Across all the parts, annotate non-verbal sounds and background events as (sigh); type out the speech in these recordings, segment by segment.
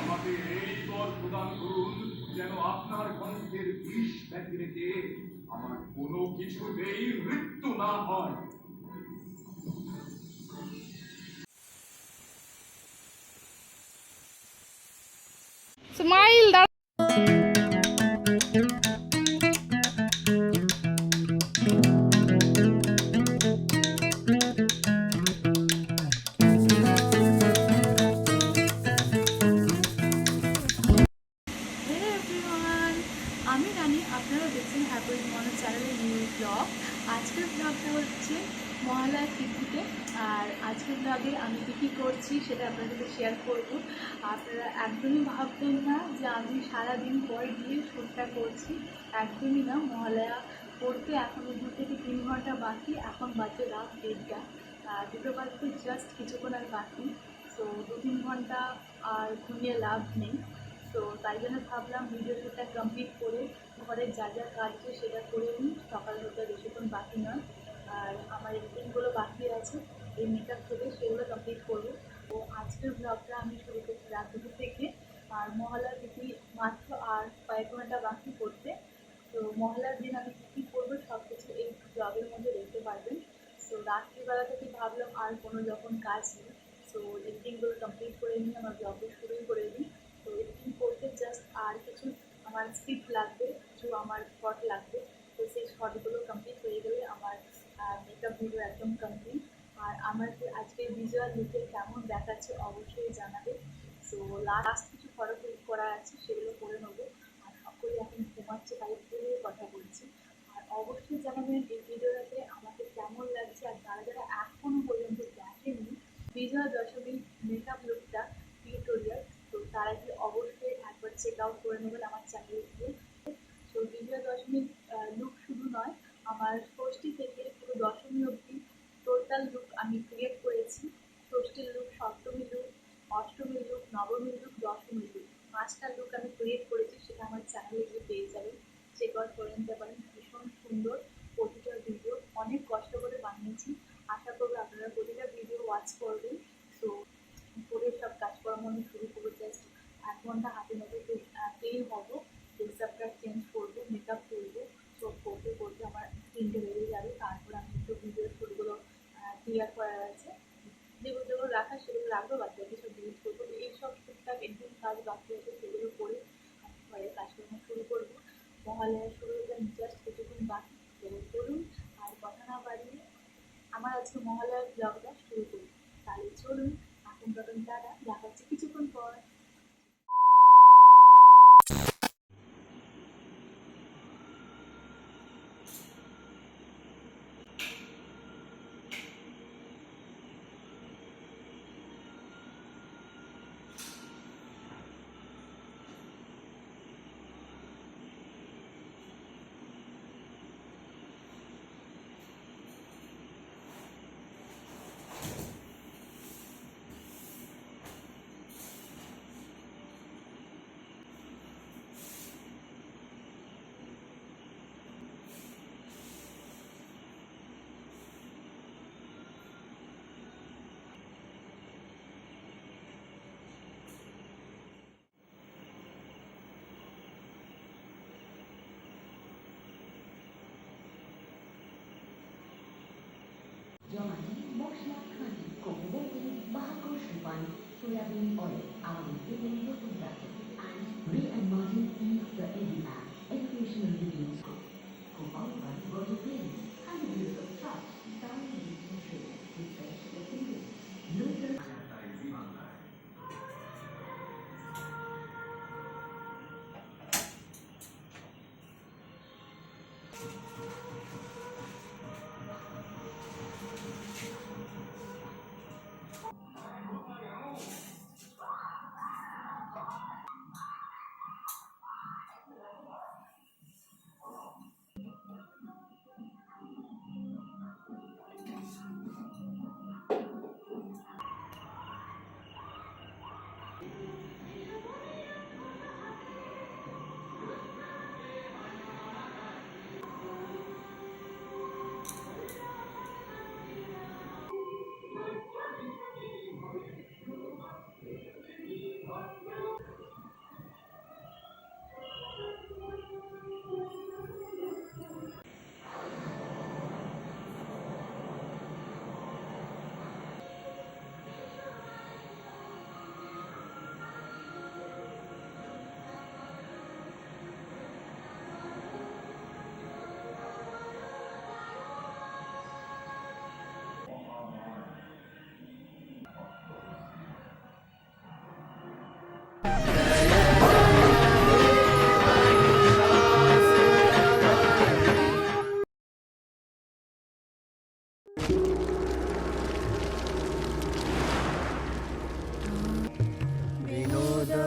আমাকে এই বর প্রদান করুন যেন আপনার গন্ধের বিষ ব্যাধি রেখে আমার কোনো কিছুতেই মৃত্যু না হয়। মহালয়ার তিথিতে। আর আজকের ব্লগে আমি কী কী করছি সেটা আপনাদের শেয়ার করব। আপনারা একদমই ভাববেন না যে আমি সারাদিন পর গিয়ে শ্যুটটা করছি। একদমই না। মহালয়া করতে এখনও দু থেকে তিন ঘণ্টা বাকি। এখন বাজে রাত দেড়টা। দুটো বাজতে জাস্ট কিছুক্ষণ আর বাকি। তো দু তিন ঘণ্টা আর ঘুমিয়ে লাভ নেই। তো তাই জন্য ভাবলাম ভিডিও শ্যুটটা কমপ্লিট করে ঘরের যা যা কাজ সেটা করে নিই। সকাল হতে বেশিক্ষণ বাকি নয়। আর আমার এডিটিংগুলো বাকি আছে, এই মেকআপ থেকে সেগুলো কমপ্লিট করব। তো আজকের ব্লগটা আমি শুরু করছি দুটো থেকে। আর মহলার তিথি মাত্র আর কয়েক ঘণ্টা বাকি করতে। তো মহলার দিন আমি কী কী করব সব কিছু এই ব্লগের মধ্যে দেখতে পারবেন। তো রাত্রিবেলা থেকে ভাবলাম আর কোনো যখন কাজ নেই, তো এডিটিংগুলো কমপ্লিট করে নিই আমার ব্লগে শুরুই করে দিই। তো এডিটিং করতে জাস্ট আর কিছু আমার স্ক্রিপ্ট লাগবে, কিছু আমার শট লাগবে। তো সেই শটগুলো কমপ্লিট হয়ে গেলে আমার মেকআপ ভিডিও একদম কমপ্লিট আর আমার আজকের ভিজুয়াল লুকে কেমন দেখাচ্ছে অবশ্যই জানাবে। তো লাস্ট কিছু ফটো ক্লিক করা আছে, সেগুলো করে নেব। আর সকলে এখন ঘুমাচ্ছে, তাই ফোনে কথা বলছি। আর অবশ্যই জানাবেন এই ভিডিওটাতে আমাকে কেমন লাগছে। আর যারা যারা এখনও পর্যন্ত দেখেননি বিজয়া দশমীর মেকআপ লুকটা টিউটোরিয়াল তো তারা কি অবশ্যই একবার চেক আউট করে নেবেন আমার চ্যানেলে গিয়ে তো বিজয়া দশমীর লুক শুধু নয়, আমার ষষ্ঠী থেকে পুরো দশমী অবধি টোটাল লুক আমি ক্রিয়েট করেছি ষষ্ঠীর লুক সপ্তমী লুক অষ্টমীর লুক নবমীর লুক দশমীর লুক পাঁচটা লুক আমি ক্রিয়েট করেছি সেটা আমার চ্যানেলে গিয়ে পেয়ে যাবেন চেক আউট করে নিতে পারেন ভীষণ সুন্দর প্রতিটা ভিডিও অনেক কষ্ট করে বানিয়েছি আশা করব আপনারা প্রতিটা ভিডিও ওয়াচ করবেন তো করে সব কাজকর্ম আমি শুরু করব জাস্ট এক ঘণ্টা হাতে মধ্যে পেয়ে হব ড্রেসআপটা চেঞ্জ করব মেকআপ করব সব করতে করতে আমার তিনটে বেরিয়ে যাবে তারপর আমি একটু ভিডিও শুটগুলো ক্লিয়ার করার আছে যেগুলো যেগুলো রাখা সেগুলো রাখব বাকি বাকি সব ডিলিট করব তো এইসব টুকটাক এডিটিং কাজ বাকি আছে সেগুলো করে আমি ঘরে কাজকর্ম শুরু করব মহালয়া শুরু হতে Giovanni Boșnacan, commemorating Bahakur Shirvan, Surabin Oil, our Indian photographer, and reimagining is the India educational video school, who offered body planes, hundreds of trucks, thousands of trains, with fresh materials. Local あ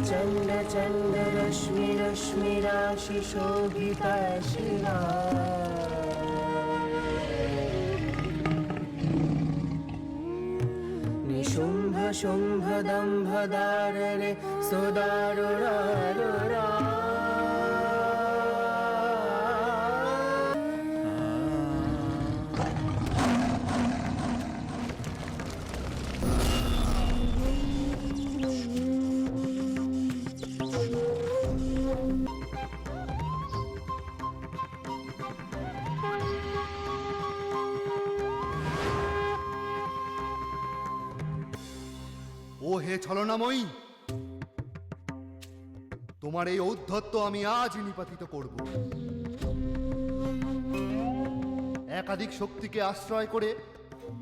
प्रचण्ड चण्ड रश्मि रश्मि राशि शोभिता शिरा निशुम्भ शुम्भ दम्भदारणे सुदारुरारुरा তোমার এই ঔদ্ধত্য আমি আজ নিপাতিত করব। একাধিক শক্তিকে আশ্রয় করে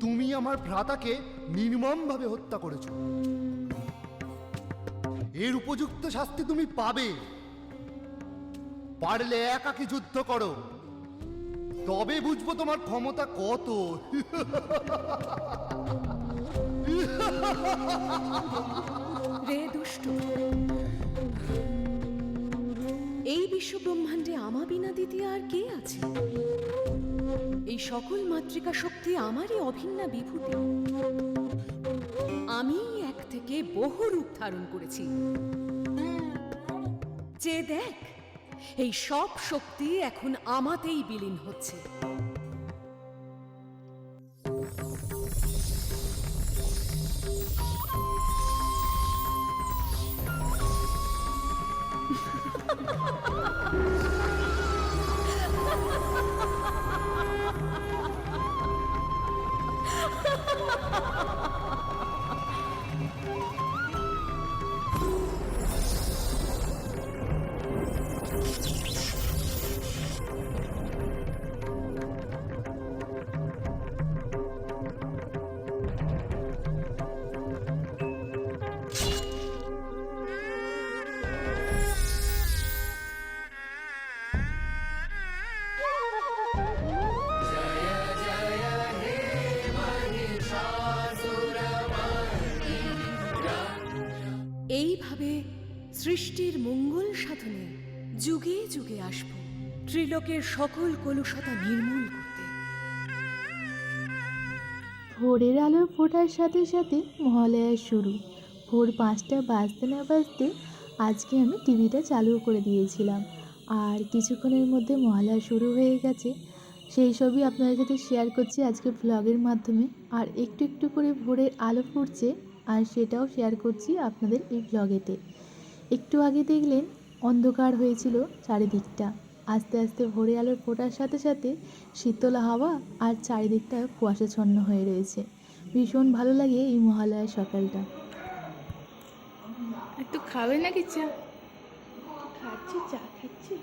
তুমি আমার ভ্রাতাকে নির্মমভাবে হত্যা করেছ। এর উপযুক্ত শাস্তি তুমি পাবে। পারলে একাকি যুদ্ধ করো। তবে বুঝব তোমার ক্ষমতা কত। রে দুষ্ট। এই বিশ্বব্রহ্মাণ্ডে আমা বিনা দ্বিতীয় আর কে আছে? এই সকল মাতৃকা শক্তি আমারই অভিন্না বিভূতি। আমি এক থেকে বহু রূপ ধারণ করেছি। যে দেখ, এই সব শক্তি এখন আমাতেই বিলীন হচ্ছে। সৃষ্টির মঙ্গল সাধনে যুগে যুগে আসব। ত্রিলোকের সকল কলুষতা নির্মূল করতে। ভোরের আলো ফোটার সাথে সাথে মহালয়ার শুরু। ভোর পাঁচটা বাজতে না বাজতে আজকে আমি টিভিটা চালু করে দিয়েছিলাম। আর কিছুক্ষণের মধ্যে মহালয়া শুরু হয়ে গেছে। সেই সবই আপনাদের সাথে শেয়ার করছি আজকে ভ্লগের মাধ্যমে। আর একটু একটু করে ভোরের আলো ফুটছে, আর সেটাও শেয়ার করছি আপনাদের এই ভ্লগেতে একটু আগে দেখলেন অন্ধকার হয়েছিল চারিদিকটা। আস্তে আস্তে ভোরে আলোর ফোটার সাথে সাথে শীতল হাওয়া আর চারিদিকটা কুয়াশাচ্ছন্ন হয়ে রয়েছে। ভীষণ ভালো লাগে এই মহালয়ার সকালটা। একটু খাবে নাকি চা? খাচ্ছি চা খাচ্ছি।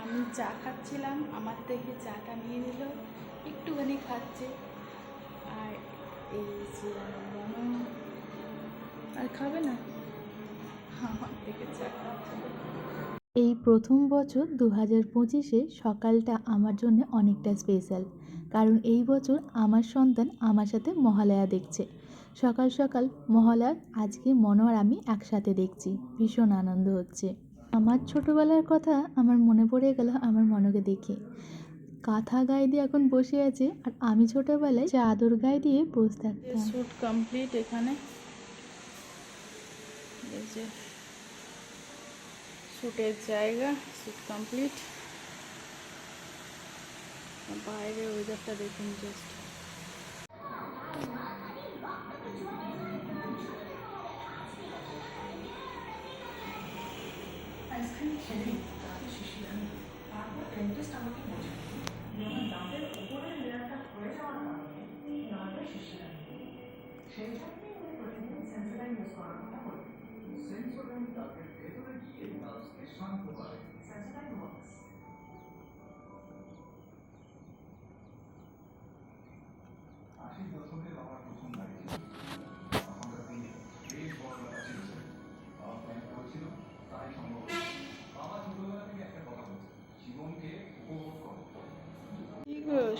আমি চা খাচ্ছিলাম, আমার থেকে চাটা নিয়ে নিল, একটুখানি খাচ্ছে। আর এই বোনও আর খাবে না? আমার থেকে এই প্রথম বছর দু হাজার পঁচিশে সকালটা আমার জন্য অনেকটা স্পেশাল কারণ এই বছর আমার সন্তান আমার সাথে মহালয়া দেখছে। সকাল সকাল মহালয়া আজকে মনো আর আমি একসাথে দেখছি। ভীষণ আনন্দ হচ্ছে। আমার ছোটোবেলার কথা আমার মনে পড়ে গেল আমার মনকে দেখে। কাঁথা গায়ে দিয়ে এখন বসে আছে আর আমি ছোটোবেলায় চাদর গায়ে দিয়ে বসে থাকতাম। কমপ্লিট এখানে। এই যে শ্যুটের জায়গা শ্যুট কমপ্লিট বাইরে ওয়েদারটা দেখুন জাস্ট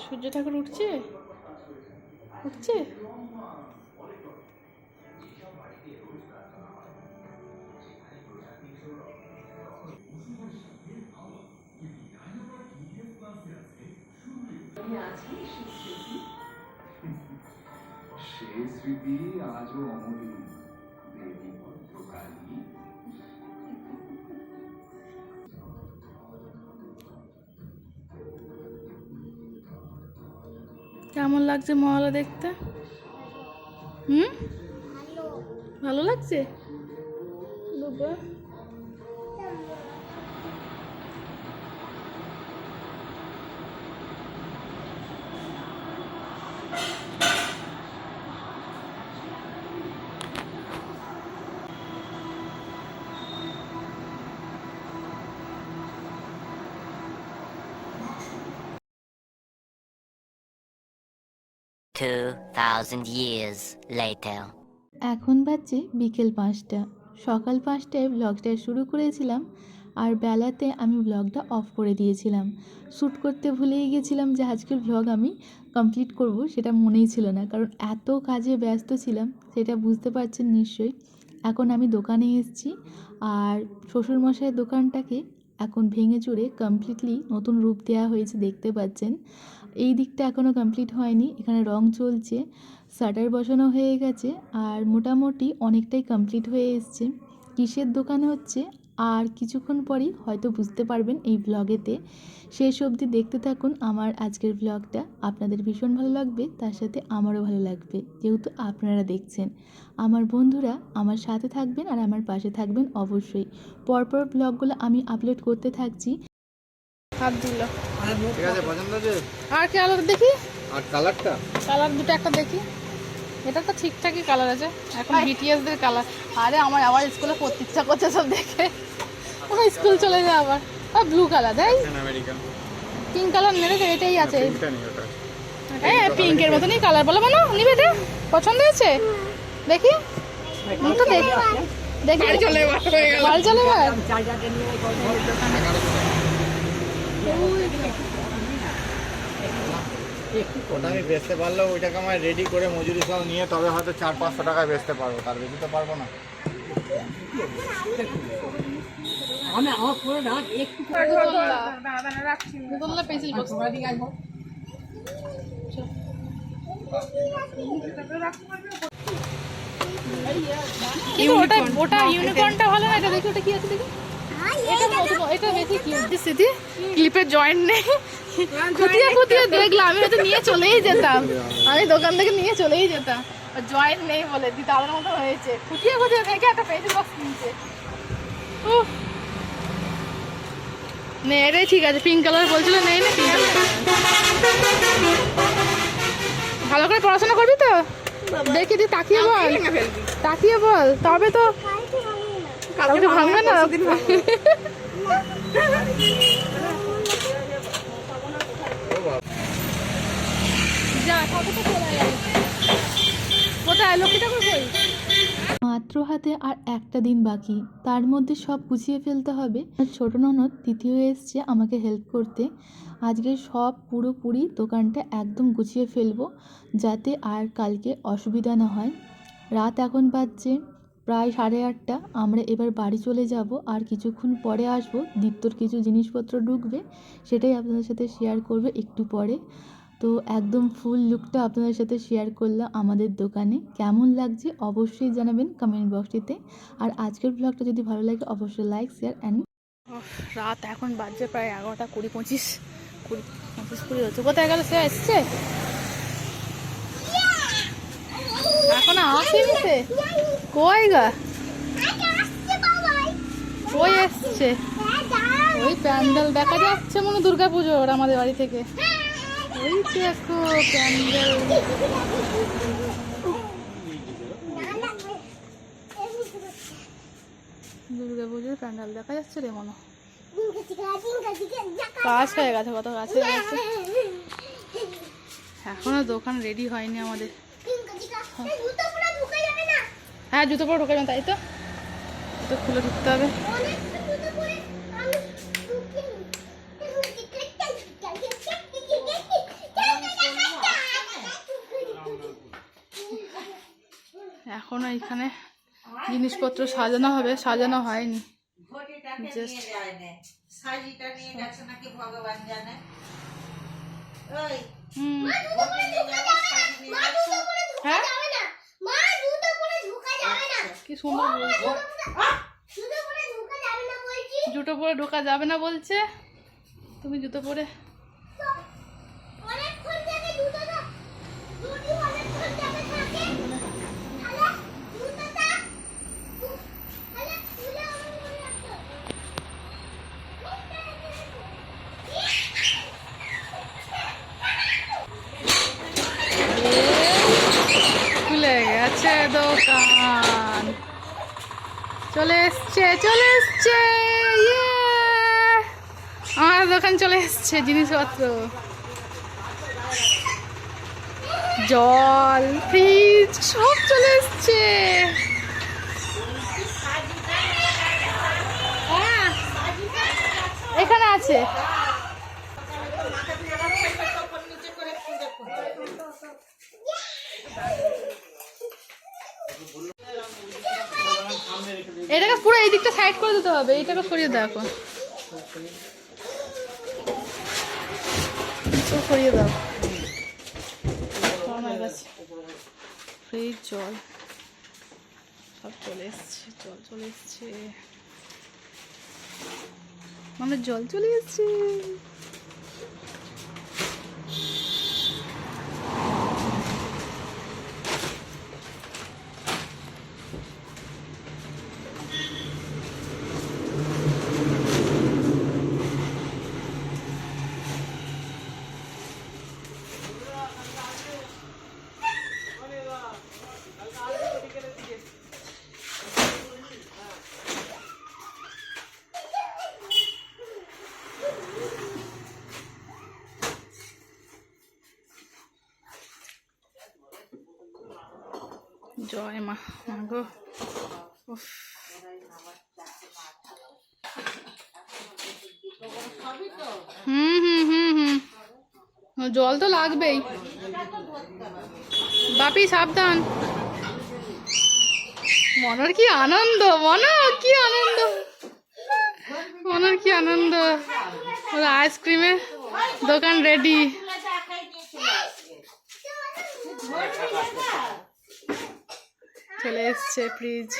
সূর্য ঠাকুর উঠছে? উঠছে? সে স্মৃতি আজও অমলিন। দেবী ভদ্রকালী। কেমন লাগছে মহলা দেখতে? হুম? ভালো। লাগছে? বাবা Two thousand years later. এখন বাজছে বিকেল পাঁচটা। সকাল পাঁচটায় ব্লগটা শুরু করেছিলাম আর বেলাতে আমি ব্লগটা অফ করে দিয়েছিলাম। শ্যুট করতে ভুলেই গেছিলাম যে আজকের ব্লগ আমি কমপ্লিট করব, সেটা মনেই ছিল না। কারণ এত কাজে ব্যস্ত ছিলাম, সেটা বুঝতে পারছেন নিশ্চয়ই। এখন আমি দোকানে এসেছি আর শ্বশুরমশাইয়ের দোকানটাকে এখন ভেঙে চুরে কমপ্লিটলি নতুন রূপ দেওয়া হয়েছে, দেখতে পাচ্ছেন। এই দিকটা এখনও কমপ্লিট হয়নি, এখানে রং চলছে, শাটার বসানো হয়ে গেছে, আর মোটামুটি অনেকটাই কমপ্লিট হয়ে এসছে। কিসের দোকান হচ্ছে, আর কিছুক্ষণ পরই হয়তো বুঝতে পারবেন এই ব্লগেতে শেষ অবধি দেখতে থাকুন আমার আজকের ব্লগটা আপনাদের ভীষণ ভালো লাগবে, তার সাথে আমারও ভালো লাগবে, যেহেতু আপনারা দেখছেন। আমার বন্ধুরা আমার সাথে থাকবেন আর আমার পাশে থাকবেন অবশ্যই। পরপর ব্লগগুলো আমি আপলোড করতে থাকছি। দিল ঠিক আছে পছন্দ আছে আর কি আলাদা দেখি? আর কালারটা? কালার দুটো একটা দেখি। এটা তো ঠিকঠাকই কালার আছে। এখন বিটিএস দের কালার। আরে আমার আবার স্কুলে পড়তে ইচ্ছা করছে সব দেখে। আমার স্কুল চলে যায় আবার। আর ব্লু কালার তাই আমেরিকান পিঙ্ক কালার নেবে তো এটাই আছে। হ্যাঁ পিঙ্কের মতনই কালার বলো বলো নিবে এটা পছন্দ হয়েছে? দেখি। তো দেখি। দেখি। বাড়ি চলে বাড়ি চলে আমি বেচতে পারলেও ওইটাকে আমার রেডি করে মজুরি সহ নিয়ে তবে হয়তো চার পাঁচশো টাকায় বেচতে পারব তার বেশি তো পারব না। পেন্সিল বক্স ওটা ইউনিকর্নটা ভালো না এটা দেখি ওটা কি আছে দেখি? এটা বেশি কিউট স্মৃতি ক্লিপের জয়েন্ট নেই। খুঁটিয়ে খুঁটিয়ে দেখলাম আমি হয়তো নিয়ে চলেই যেতাম। আমি দোকান থেকে নিয়ে চলেই যেতাম। জয়েন্ট নেই বলে দি মতো হয়েছে। খুঁটিয়ে খুঁটিয়ে দেখে একটা বক্স কিনছে। উফ। নে এটাই ঠিক আছে পিঙ্ক কালার বলছিল নেই না পিঙ্ক ভালো করে পড়াশোনা করবি তো? দেখি দি তাকিয়ে বল। তাকিয়ে বল। তবে তো কালকে ভাঙবে না? কোথায়? লক্ষ্মী ঠাকুর কই? মাত্র হাতে আর একটা দিন বাকি। তার মধ্যে সব গুছিয়ে ফেলতে হবে। আর ছোটো ননদ তৃতীয় এসছে আমাকে হেল্প করতে। আজকে সব পুরোপুরি দোকানটা একদম গুছিয়ে ফেলব যাতে আর কালকে অসুবিধা না হয়। রাত এখন বাজছে। প্রায় সাড়ে আটটা। আমরা এবার বাড়ি চলে যাব আর কিছুক্ষণ পরে আসব। দীপ্তর কিছু জিনিসপত্র ঢুকবে, সেটাই আপনাদের সাথে শেয়ার করবে একটু পরে। তো একদম ফুল লুকটা আপনাদের সাথে শেয়ার করলাম আমাদের দোকানে। কেমন লাগছে অবশ্যই জানাবেন কমেন্ট বক্সটিতে আর আজকের ব্লগটা যদি ভালো লাগে, অবশ্যই লাইক শেয়ার অ্যান্ড রাত এখন বাজছে প্রায় এগারোটা কুড়ি পঁচিশ কুড়ি পঁচিশ কুড়ি হচ্ছে। কোথায় গেল সে? এসছে? এখন আসেনি কই গা? কই এসছে? ওই প্যান্ডেল দেখা যাচ্ছে মনে দুর্গা পুজোর আমাদের বাড়ি থেকে। ওই দেখো প্যান্ডেল। দুর্গা পুজোর প্যান্ডেল দেখা যাচ্ছে রে মনে। গাছ হয়ে গেছে, কত গাছ হয়ে গেছে। এখনও দোকান রেডি হয়নি আমাদের। হ্যাঁ। জুতো পরে ঢোকা যাবে তাই তো? জুতো খুলে ঢুকতে হবে। এখনও এখানে জিনিসপত্র সাজানো হবে সাজানো হয়নি। Just- সাজিটা নিয়ে গেছে নাকি ভগবান জানে ওই হুম ভোটে নিয়ে যাবে, সাজি নিয়ে যাচ্ছে। হ্যাঁ কি সুন্দর জুতো পরে ঢোকা যাবে না বলছে। তুমি জুতো পরে খুলে গেছে দোকান চলে এসছে চলে এসছে ইয়ে! আমার দোকান চলে এসছে জিনিসপত্র। জল ফ্রিজ সব চলে এসছে। হ্যাঁ, এখানে আছে। এটাকে পুরো এই দিকটা সাইড করে দিতে হবে এইটাকে সরিয়ে দাও তো সরিয়ে দাও। হয়ে গেছে ফ্রিজ জল। সব চলে এসছে, জল চলে এসছে। মানে জল চলে এসছে। জয় মা গো। হুম হুম হুম হুম। জল তো লাগবেই। বাপি, সাবধান। মনের কি আনন্দ মন কি আনন্দ। মনের কি আনন্দ। আইসক্রিমের দোকান রেডি চলে এসছে এসছে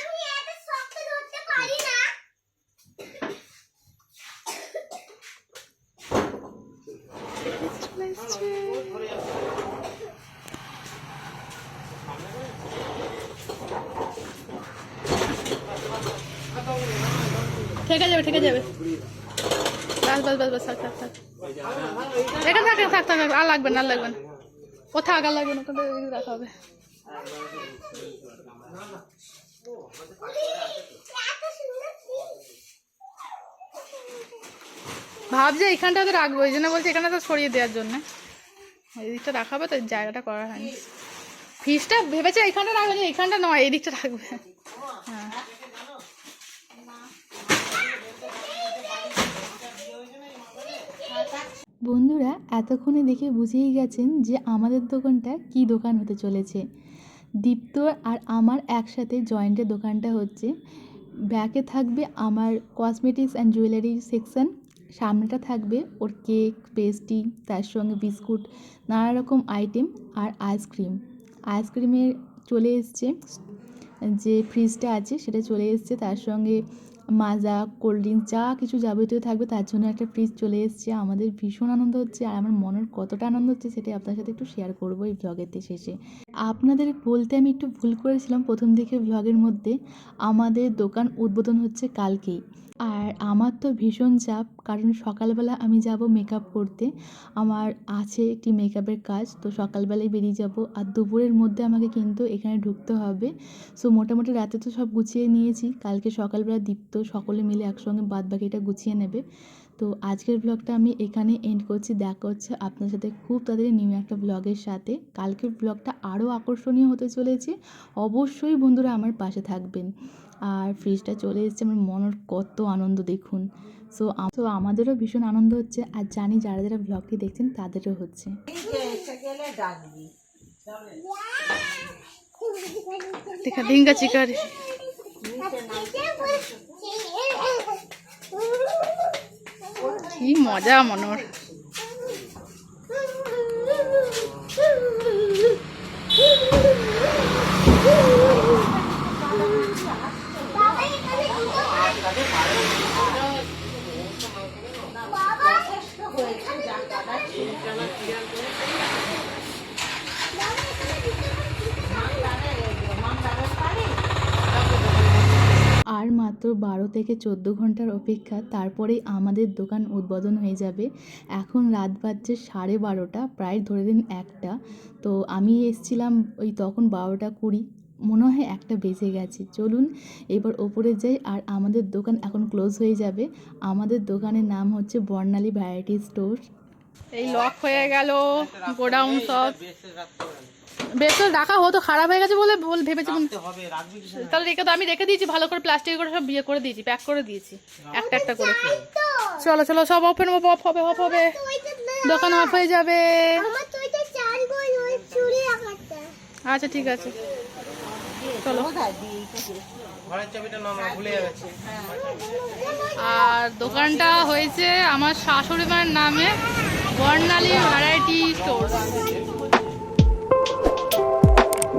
ঠেকে যাবে ঠেকে যাবে। বাস থাক থাক থাক। এখানে থাক থাক থাক থাক, আর লাগবে না আর লাগবে না। ও থাক আর রাখা হবে ভাবছি এখানটাতে রাখব ওই জন্য বলছি এখানে তো সরিয়ে দেওয়ার জন্য। এই দিকটা রাখাবে তো, জায়গাটা করা হয়নি। ফিসটা ভেবেছে এইখানটা রাখবে না এইখানটা নয়, এই দিকটা রাখবে। হ্যাঁ। বন্ধুরা, এতক্ষণে দেখে বুঝেই গেছেন যে আমাদের দোকানটা কি দোকান হতে চলেছে। দীপ্ত আর আমার একসাথে জয়েন্টের দোকানটা হচ্ছে। ব্যাকে থাকবে আমার কসমেটিক্স অ্যান্ড জুয়েলারি সেকশন সামনেটা থাকবে ওর কেক পেস্ট্রি তার সঙ্গে বিস্কুট নানা রকম আইটেম আর আইসক্রিম আইসক্রিমের চলে এসছে, যে ফ্রিজটা আছে সেটা চলে এসছে, তার সঙ্গে মাজা কোল্ড ড্রিঙ্কস যা কিছু যাবতীয় থাকবে তার জন্য একটা ফ্রিজ চলে এসছে। আমাদের ভীষণ আনন্দ হচ্ছে আর আমার মনের কতটা আনন্দ হচ্ছে সেটাই আপনার সাথে একটু শেয়ার করব এই ব্লগেতে শেষে। আপনাদের বলতে আমি একটু ভুল করেছিলাম প্রথম দিকে ব্লগের মধ্যে। আমাদের দোকান উদ্বোধন হচ্ছে কালকেই। আর আমার তো ভীষণ চাপ, কারণ সকালবেলা আমি যাব মেকআপ করতে। আমার আছে একটি মেকআপের কাজ, তো সকালবেলায় বেরিয়ে যাব। আর দুপুরের মধ্যে আমাকে কিন্তু এখানে ঢুকতে হবে। সো মোটামুটি রাতে তো সব গুছিয়ে নিয়েছি। কালকে সকালবেলা দীপ্ত সকলে মিলে একসঙ্গে বাদ বাকিটা গুছিয়ে নেবে। তো আজকের ব্লগটা আমি এখানে এন্ড করছি। দেখা হচ্ছে আপনার সাথে খুব তাড়াতাড়ি নিউ একটা ব্লগের সাথে। কালকের ব্লগটা আরও আকর্ষণীয় হতে চলেছে। অবশ্যই বন্ধুরা আমার পাশে থাকবেন। আর ফ্রিজটা চলে এসেছে। আমার মনের কত আনন্দ দেখুন। সো তো আমাদেরও ভীষণ আনন্দ হচ্ছে। আর জানি যারা যারা ব্লগটি দেখছেন তাদেরও হচ্ছে। দেখা ডিঙ্গা চিকার। কি মজা মনোর (laughs) আর মাত্র বারো থেকে চোদ্দ ঘণ্টার অপেক্ষা, তারপরেই আমাদের দোকান উদ্বোধন হয়ে যাবে। এখন রাত বাজছে সাড়ে বারোটা, প্রায় ধরে দিন একটা। তো আমি এসছিলাম ওই তখন বারোটা কুড়ি, মনে হয় একটা বেজে গেছে। চলুন এবার ওপরে যাই আর আমাদের দোকান এখন ক্লোজ হয়ে যাবে। আমাদের দোকানের নাম হচ্ছে বর্ণালী ভ্যারাইটি স্টোর। এই লক হয়ে গেল, গোডাউন সব। বেশ তো রাখা হতো খারাপ হয়ে গেছে বলে বল ভেবেছি। তাহলে রেখে তো আমি রেখে দিয়েছি ভালো করে প্লাস্টিক করে সব বিয়ে করে দিয়েছি প্যাক করে দিয়েছি। একটা একটা করে। চলো চলো সব ওপেন অফ হবে অফ হবে। দোকান অফ হয়ে যাবে। আচ্ছা ঠিক আছে। চলো। আর দোকানটা হয়েছে আমার শাশুড়ি মায়ের নামে বর্ণালী ভ্যারাইটি